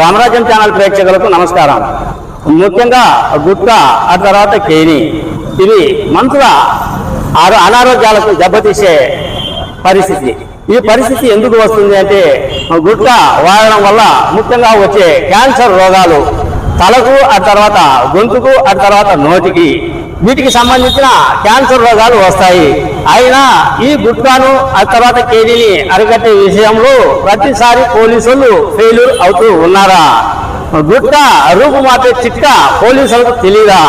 రామరాజ్యం channel ప్రేక్షకులకు నమస్కారం. ముఖ్యంగా గుట్కా ఆ తర్వాత కేని. ఇవి మనుషుల ఆరు అనారోగ్యాలకు దెబ్బతీసే పరిస్థితి. ఈ పరిస్థితి ఎందుకు వస్తుంది అంటే గుట్కా వాడడం వల్ల ముఖ్యంగా వచ్చే క్యాన్సర్ రోగాలు తలకు ఆ తర్వాత గొంతుకు ఆ తర్వాత నోటికి వీటికి సంబంధించిన క్యాన్సర్ రోగాలు వస్తాయి. అయినా ఈ గుట్కాను ఆ తర్వాత కేడీని అరికట్టే విషయంలో ప్రతిసారి పోలీసులు ఫెయిల్యూర్ అవుతూ ఉన్నారా? గుట్కా రూపుమాపే చిట్కా పోలీసులకు తెలియదా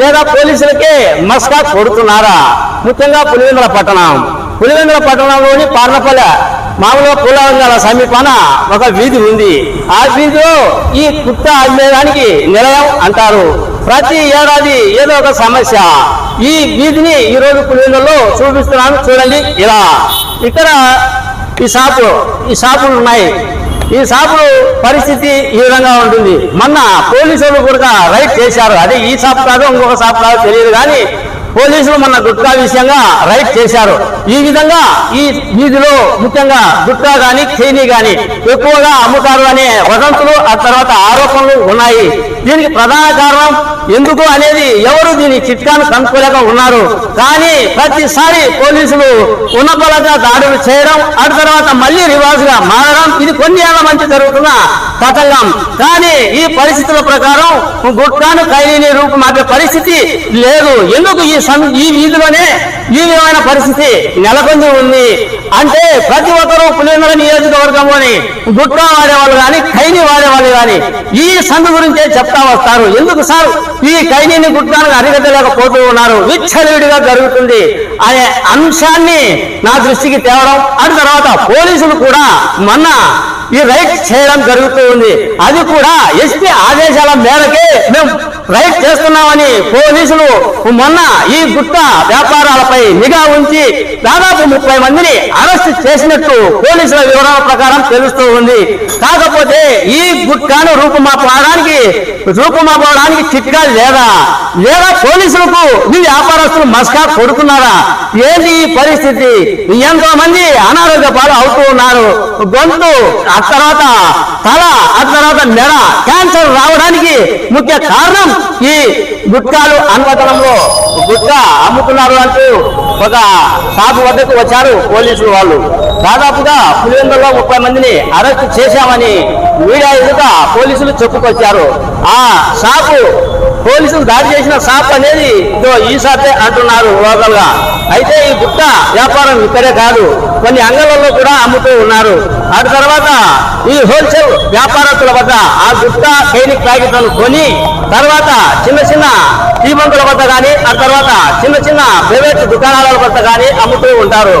లేదా పోలీసులకే మస్కా కొడుతున్నారా? ముఖ్యంగా పులివెందుల పట్టణం. పులివెందుల పట్టణంలోని పార్నపల్లె మామూలుగా పూలవంగల సమీపాన ఒక వీధి ఉంది. ఆ వీధిలో ఈ కుట్ట అమ్మేదానికి నిలయం అంటారు. ప్రతి ఏడాది ఏదో ఒక సమస్య. ఈ వీధిని ఈ రోజు పులివెందులలో చూపిస్తున్నాను. చూడండి ఇలా. ఇక్కడ ఈ షాపు ఈ షాపులు ఉన్నాయి. ఈ షాపులు పరిస్థితి ఈ విధంగా ఉంటుంది. మొన్న పోలీసులు కూడా రైట్ చేశారు. అదే ఈ షాప్ కాదు ఇంకొక షాప్ కాదు తెలియదు కానీ పోలీసులు మన గుట్కా విషయంగా రైట్ చేశారు. ఈ విధంగా ఈ వీధిలో ముఖ్యంగా గుట్కా గాని చైనీ గాని ఎక్కువగా అమ్ముతారు అనే వదంతులు ఆ తర్వాత ఆరోపణలు ఉన్నాయి. దీనికి ప్రధాన కారణం ఎందుకు అనేది ఎవరు దీని చిట్కాను కనుక్కోలేక ఉన్నారు. కానీ ప్రతిసారి పోలీసులు ఉన్నపలగా దాడులు చేయడం ఆ తర్వాత మళ్ళీ రివాజ్గా మారడం ఇది కొన్ని ఏళ్ళ మంచి జరుగుతున్న తతంగం కానీ ఈ పరిస్థితుల ప్రకారం గుట్కాను ఖైదీని రూపుమాపే పరిస్థితి లేదు. ఎందుకు ఈ సం- ఈ వీధిలోనే ఈ విధమైన పరిస్థితి నెలకొంది ఉంది? అంటే ప్రతి ఒక్కరూ పులివెందుల నియోజకవర్గంలోని గుట్కా వాడేవాళ్ళు కానీ ఖైని వాడేవాళ్ళు కానీ ఈ సందు గురించే చెప్తా వస్తారు. ఎందుకు సార్? ఈ ఖైనీని గుట్కాను అరిగట్టలేకపోతూ ఉన్నారు. విచ్చలవిడిగా జరుగుతుంది అనే అంశాన్ని నా దృష్టికి తేవడం. అటు తర్వాత పోలీసులు కూడా మొన్న ఈ రైట్ చేయడం జరుగుతూ ఉంది. అది కూడా ఎస్పీ ఆదేశాల మేరకే మేము రైడ్ చేస్తున్నామని పోలీసులు మొన్న ఈ గుట్ట వ్యాపారాలపై నిఘా ఉంచి దాదాపు ముప్పై మందిని అరెస్ట్ చేసినట్టు పోలీసుల వివరాల ప్రకారం తెలుస్తూ ఉంది. కాకపోతే ఈ గుట్కాను రూపుమాపడానికి రూపుమాపడానికి చిట్కా లేదా? లేదా పోలీసులకు ఈ వ్యాపారస్తులు మస్కా కొడుకున్నారా ఏంటి ఈ పరిస్థితి? ఎంతో మంది అనారోగ్య పాలు అవుతూ ఉన్నారు. గొంతు ఆ తర్వాత తల ఆ తర్వాత మెడ క్యాన్సర్ రావడానికి ముఖ్య కారణం ఈ గుట్కాలు అనుమతనంలో గుట్కా అమ్ముతున్నారు అంటూ ఒక షాపు వద్దకు వచ్చారు పోలీసులు వాళ్ళు. దాదాపుగా పులివెందులో ముప్పై మందిని అరెస్ట్ చేశామని మీడియా ఎదుట పోలీసులు చెప్పుకొచ్చారు. ఆ షాపు పోలీసులు దాడి చేసిన షాప్ అనేది ఇదో ఈ షాపే అంటున్నారు లోకల్గా. అయితే ఈ గుట్ట వ్యాపారం ఇక్కడే కాదు. కొన్ని అంగళ్ళలో కూడా అమ్ముతూ ఉన్నారు. ఆ తర్వాత ఈ హోల్సేల్ వ్యాపారస్తుల వద్ద ఆ గుట్ట సైనిక్ ప్యాకెట్లను కొని తర్వాత చిన్న చిన్న శ్రీమంతుల వద్ద కానీ ఆ తర్వాత చిన్న చిన్న ప్రైవేట్ దుకాణాల వద్ద కానీ అమ్ముతూ ఉంటారు.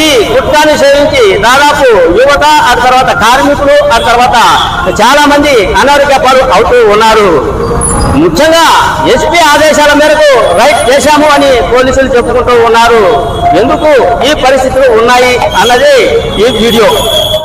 ఈ గుట్టాన్ని సేవించి దాదాపు యువత ఆ తర్వాత కార్మికులు ఆ తర్వాత చాలా మంది అనారోగ్య పాలు అవుతూ ఉన్నారు. ముఖ్యంగా ఎస్పీ ఆదేశాల మేరకు రైట్ చేశాము అని పోలీసులు చెప్పుకుంటూ ఉన్నారు. ఎందుకు ఈ పరిస్థితులు ఉన్నాయి అన్నది ఈ వీడియో.